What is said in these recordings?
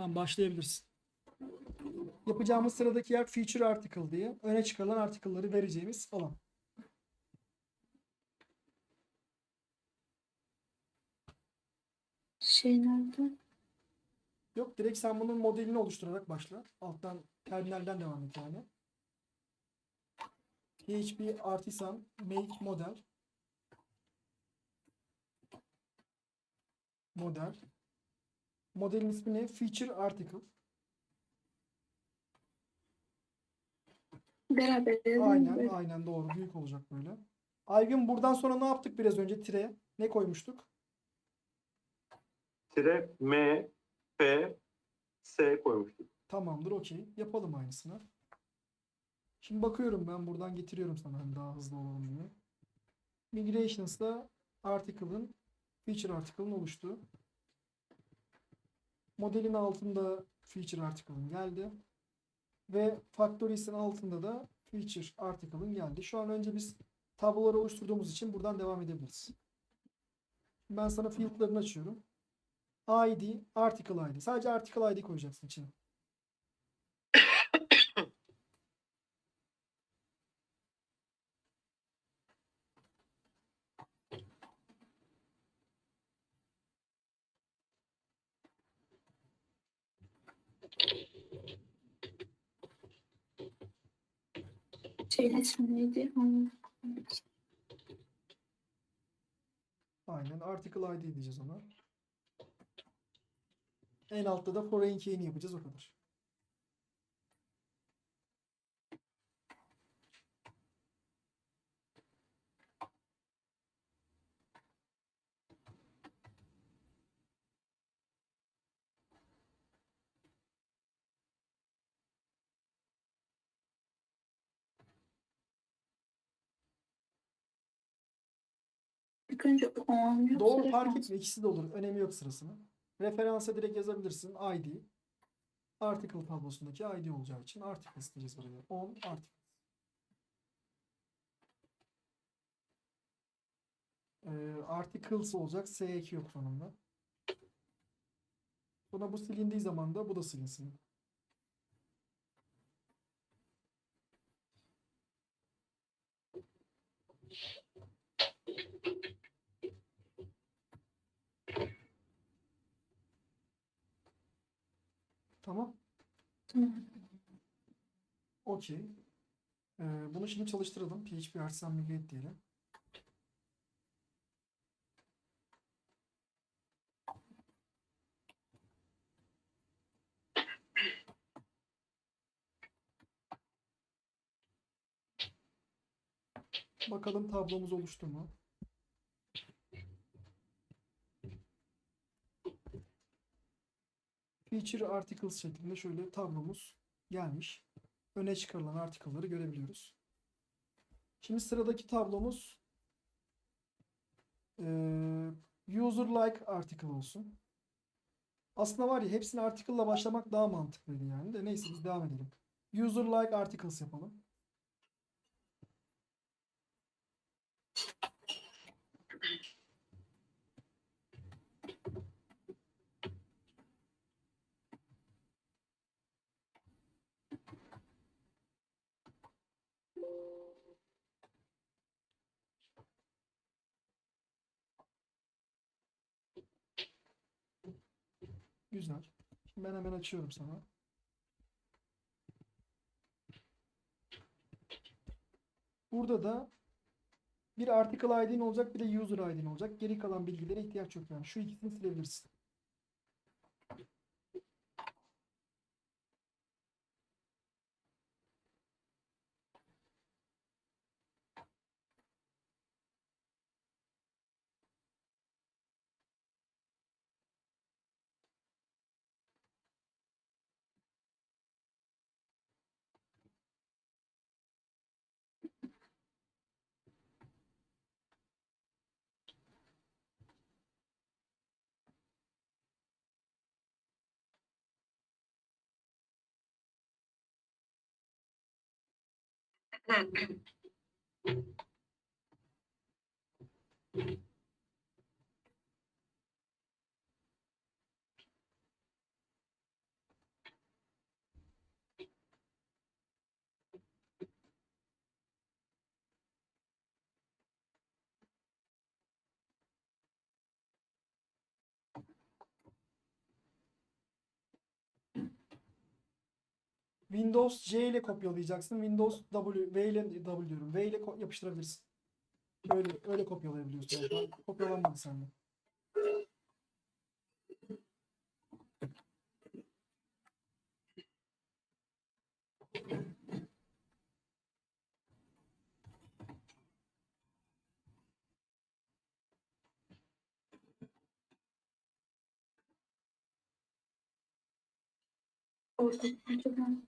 Tamam başlayabilirsin. Yapacağımız sıradaki yer feature article diye. Öne çıkarılan article'ları vereceğimiz alan. Şey nerede? Yok direkt sen bunun modelini oluşturarak başla. Alttan terminalden devam et yani. PHP artisan make model model modelin ismi ne? Feature article. Beraber. Aynen aynen doğru. Büyük olacak böyle. Aygün buradan sonra ne yaptık biraz önce? Tire. Ne koymuştuk? Tire M, P, S koymuştuk. Tamamdır okey. Yapalım aynısını. Şimdi bakıyorum ben buradan getiriyorum sana hani daha hızlı olalım diye. Migrations'da article'ın feature article'ın oluştu. Modelin altında feature article'ın geldi. Ve factories'in altında da feature article'ın geldi. Şu an önce biz tabloları oluşturduğumuz için buradan devam edebiliriz. Ben sana field'larını açıyorum. ID, article ID. Sadece article ID koyacaksın içine. Şeyin ismi Aynen. Article ID diyeceğiz ona. En altta da foreign key'ini yapacağız o kadar. O olmuyor. Doğru fark etmiyor. İkisi de olur. Önemi yok sırasının. Referansa direkt yazabilirsin. ID. Article tablosundaki ID olacağı için articles diyeceğiz buraya. On articles. Ee, articles olacak. S eki yok sonunda. Sonra bu silindiği zaman da bu da silinsin. Tamam. Tamam. Okey. Ee, bunu şimdi çalıştıralım. PHP Artisan Migrate diyelim. Bakalım tablomuz oluştu mu? Feature Articles şeklinde şöyle tablomuz gelmiş. Öne çıkarılan article'ları görebiliyoruz. Şimdi sıradaki tablomuz eee, user like article olsun. Aslında var ya hepsini article'la başlamak daha mantıklıydı yani de neyse biz devam edelim. User like articles yapalım. Güzel. Şimdi ben hemen açıyorum sana. Burada da bir article ID'nin olacak bir de user ID'nin olacak. Geri kalan bilgilere ihtiyaç yok yani. Şu ikisini silebilirsin. Windows C ile kopyalayacaksın. Windows W, V ile W diyorum. V ile yapıştırabilirsin. Öyle öyle kopyalayabiliyorsun. Kopyalanmadı sende.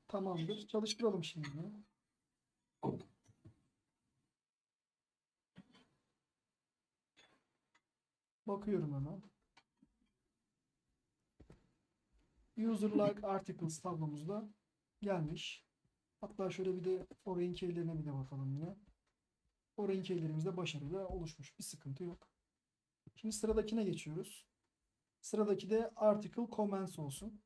Tamamdır. Çalıştıralım şimdi. Bakıyorum hemen. User like articles tablomuzda gelmiş. Hatta şöyle bir de foreign key'lerine bir de bakalım yine. Foreign key'lerimiz de başarılı oluşmuş. Bir sıkıntı yok. Şimdi sıradakine geçiyoruz. Sıradaki de article comments olsun.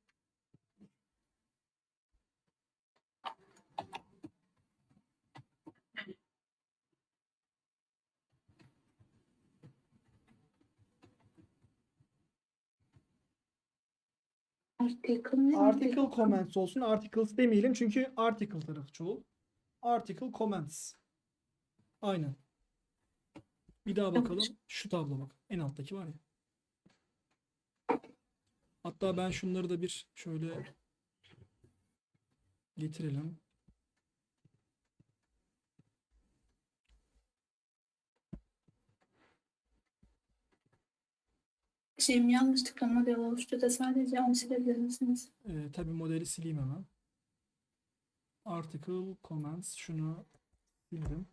Article ne? Article comments olsun. Articles demeyelim çünkü article tarafı çoğul. Article comments. Aynen. Bir daha bakalım. Şu tablo bak. En alttaki var ya. Hatta ben şunları da bir şöyle getirelim. Şeyim yanlışlıkla model oluştu da sadece onu silebilir misiniz? Ee, tabii modeli sileyim hemen. Article comments şunu sildim.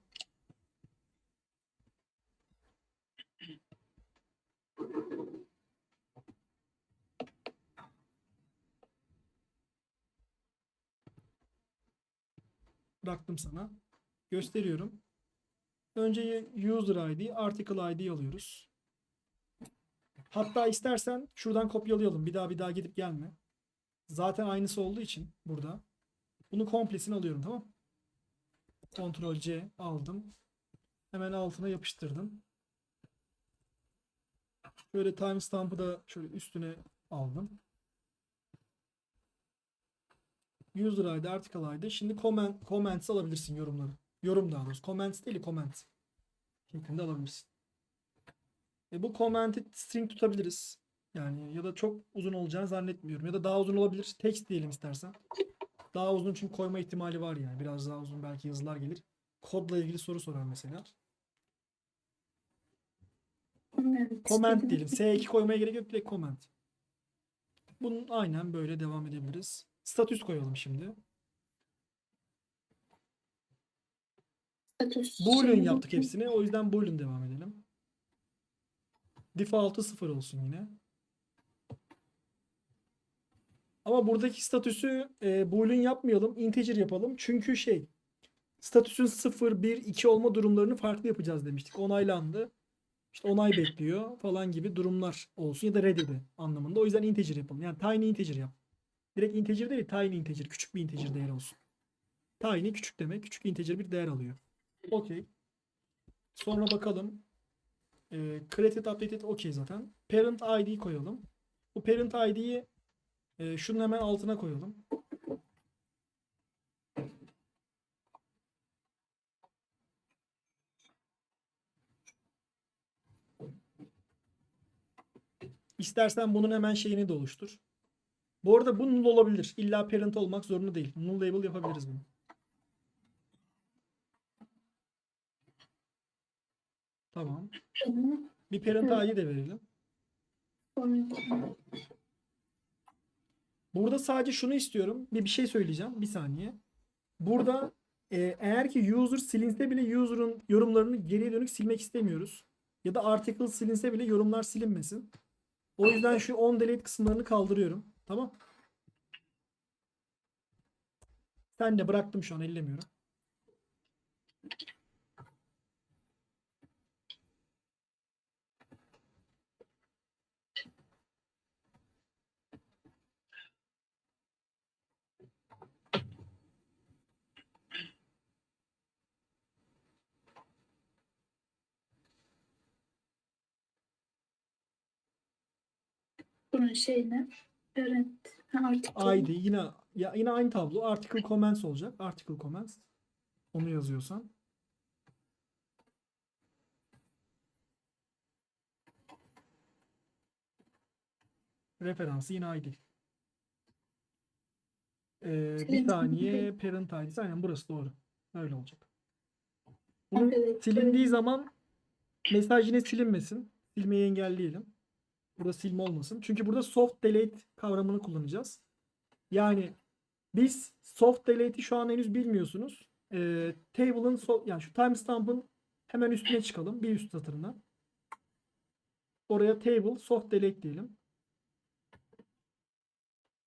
Bıraktım sana. Gösteriyorum. Önce user ID, article ID alıyoruz. Hatta istersen şuradan kopyalayalım. Bir daha bir daha gidip gelme. Zaten aynısı olduğu için burada. Bunu komplesini alıyorum tamam Ctrl C aldım. Hemen altına yapıştırdım. Şöyle timestamp'ı da şöyle üstüne aldım. User ID, article ID. Şimdi comment, comments alabilirsin yorumları. Yorum daha doğrusu. Comments değil, comment. Şeklinde alabilirsin. E bu comment'i string tutabiliriz. Yani ya da çok uzun olacağını zannetmiyorum. Ya da daha uzun olabilir. Text diyelim istersen. Daha uzun çünkü koyma ihtimali var yani. Biraz daha uzun belki yazılar gelir. Kodla ilgili soru sorar mesela. Evet, Comment diyelim. S2 koymaya gerek yok. Direkt comment. Bunun aynen böyle devam edebiliriz. Statüs koyalım şimdi. Status Boolean yaptık hepsini. O yüzden Boolean devam edelim. Default'u 0 olsun yine. Ama buradaki statüsü e, Boolean yapmayalım. Integer yapalım. Çünkü şey statüsün 0, 1, 2 olma durumlarını farklı yapacağız demiştik. Onaylandı. İşte onay bekliyor falan gibi durumlar olsun ya da reddedi anlamında. O yüzden integer yapalım. Yani tiny integer yap. Direkt integer değil, tiny integer. Küçük bir integer değer olsun. Tiny küçük demek. Küçük integer bir değer alıyor. Okey. Sonra bakalım. E, created, updated okey zaten. Parent ID koyalım. Bu parent ID'yi e, şunun hemen altına koyalım. İstersen bunun hemen şeyini de oluştur. Bu arada bu null olabilir. İlla parent olmak zorunda değil. Null label yapabiliriz bunu. Tamam. Bir parent. ID de verelim. Burada sadece şunu istiyorum. Bir, bir şey söyleyeceğim. Bir saniye. Burada e, eğer ki user silinse bile user'ın yorumlarını geriye dönük silmek istemiyoruz. Ya da article silinse bile yorumlar silinmesin. O yüzden şu on delete kısımlarını kaldırıyorum. Tamam. Sen de bıraktım şu an ellemiyorum. Bunun şey ne? Evet. Ha, article. ID yine ya yine aynı tablo. Article comments olacak. Article comments. Onu yazıyorsan. Referansı yine ID. Ee, bir saniye parent ID'si aynen burası doğru. Öyle olacak. Bunun silindiği zaman mesaj yine silinmesin. Silmeyi engelleyelim. Burada silme olmasın. Çünkü burada soft delete kavramını kullanacağız. Yani biz soft delete'i şu an henüz bilmiyorsunuz. Ee, table'ın so- yani şu timestamp'ın hemen üstüne çıkalım. Bir üst satırına. Oraya table soft delete diyelim.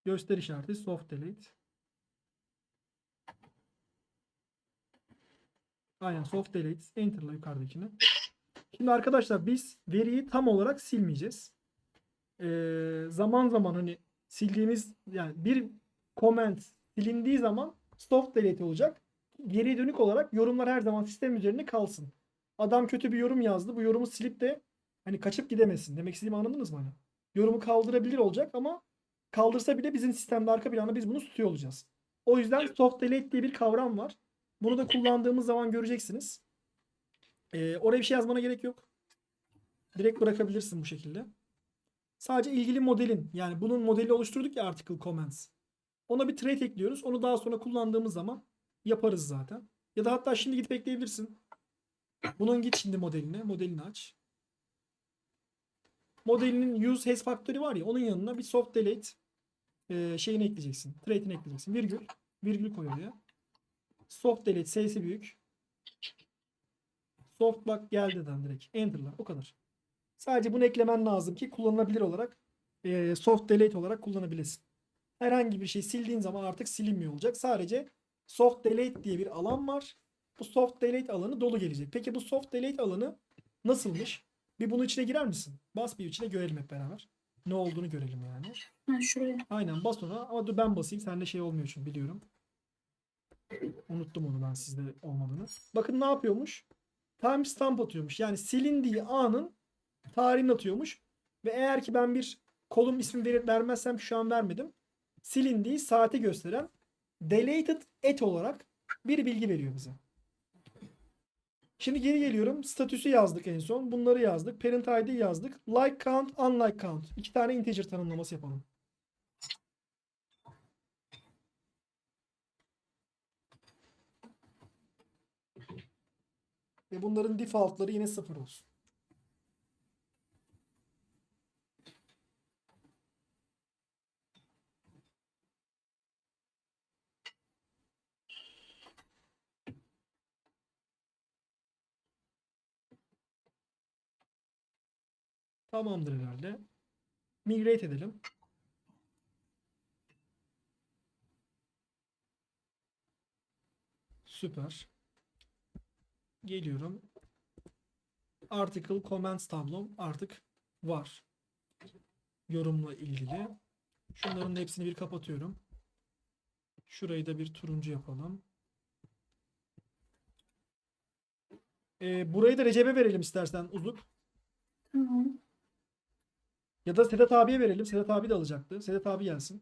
Göster işareti soft delete. Aynen soft delete. Enter'la yukarıdakini. Şimdi arkadaşlar biz veriyi tam olarak silmeyeceğiz. Ee, zaman zaman hani sildiğimiz yani bir comment silindiği zaman soft delete olacak. Geriye dönük olarak yorumlar her zaman sistem üzerinde kalsın. Adam kötü bir yorum yazdı. Bu yorumu silip de hani kaçıp gidemesin. Demek istediğimi anladınız mı? Hani? Yorumu kaldırabilir olacak ama kaldırsa bile bizim sistemde arka planda biz bunu tutuyor olacağız. O yüzden soft delete diye bir kavram var. Bunu da kullandığımız zaman göreceksiniz. Ee, oraya bir şey yazmana gerek yok. Direkt bırakabilirsin bu şekilde. Sadece ilgili modelin yani bunun modeli oluşturduk ya article comments. Ona bir trait ekliyoruz. Onu daha sonra kullandığımız zaman yaparız zaten. Ya da hatta şimdi gidip ekleyebilirsin. Bunun git şimdi modeline. Modelini aç. Modelinin use has factory var ya onun yanına bir soft delete e, şeyini ekleyeceksin. Trait'ini ekleyeceksin. Virgül. Virgül koy oraya. Soft delete S'si büyük. Soft lock geldi direkt. Enter'la. O kadar. Sadece bunu eklemen lazım ki kullanılabilir olarak e, soft delete olarak kullanabilesin. Herhangi bir şey sildiğin zaman artık silinmiyor olacak. Sadece soft delete diye bir alan var. Bu soft delete alanı dolu gelecek. Peki bu soft delete alanı nasılmış? Bir bunun içine girer misin? Bas bir içine görelim hep beraber. Ne olduğunu görelim yani. Ha, şuraya. Aynen bas ona ama dur ben basayım. Sende şey olmuyor çünkü biliyorum. Unuttum onu ben sizde olmadığını. Bakın ne yapıyormuş? Timestamp atıyormuş. Yani silindiği anın tarihini atıyormuş. Ve eğer ki ben bir kolum ismi ver, vermezsem şu an vermedim. Silindiği saati gösteren deleted at olarak bir bilgi veriyor bize. Şimdi geri geliyorum. Statüsü yazdık en son. Bunları yazdık. Parent ID yazdık. Like count, unlike count. İki tane integer tanımlaması yapalım. Ve bunların defaultları yine sıfır olsun. Tamamdır herhalde. Migrate edelim. Süper. Geliyorum. Article comments tablom artık var. Yorumla ilgili. Şunların hepsini bir kapatıyorum. Şurayı da bir turuncu yapalım. Ee, burayı da Recep'e verelim istersen Uzuk. Tamam. Ya da Sedat abiye verelim. Sedat abi de alacaktı. Sedat abi gelsin.